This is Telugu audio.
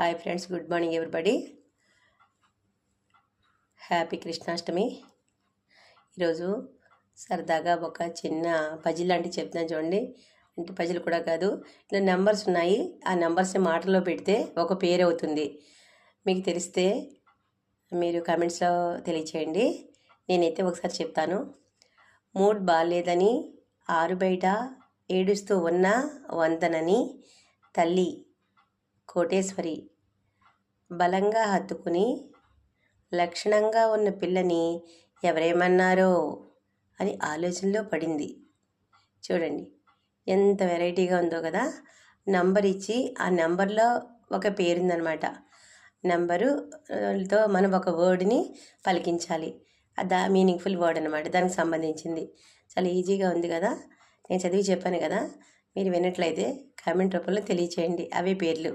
Hi friends good morning everybody happy Krishnashtami ఈరోజు సరదాగా ఒక చిన్న పజిల్ లాంటివి చెప్తున్నాను చూడండి. అంటే పజిల్ కూడా కాదు. ఇలా నెంబర్స్ ఉన్నాయి. ఆ నెంబర్స్ని మాటల్లో పెడితే ఒక పేరు అవుతుంది. మీకు తెలిస్తే మీరు కామెంట్స్లో తెలియచేయండి. నేనైతే ఒకసారి చెప్తాను. మూడ్ బాగాలేదని ఆరు బయట ఏడుస్తూ ఉన్న వందనని తల్లి కోటేశ్వరి. బలంగా హత్తుకుని లక్షణంగా ఉన్న పిల్లని ఎవరేమన్నారో అని ఆలోచనలో పడింది. చూడండి ఎంత వెరైటీగా ఉందో కదా. నంబర్ ఇచ్చి ఆ నెంబర్లో ఒక పేరుందనమాట. నెంబరుతో మనం ఒక వర్డ్ని పలికించాలి. దా మీనింగ్ఫుల్ వర్డ్ అనమాట. దానికి సంబంధించింది. చాలా ఈజీగా ఉంది కదా. నేను చదివి చెప్పాను కదా. మీరు విన్నట్లయితే కామెంట్ రూపంలో తెలియచేయండి అవే పేర్లు.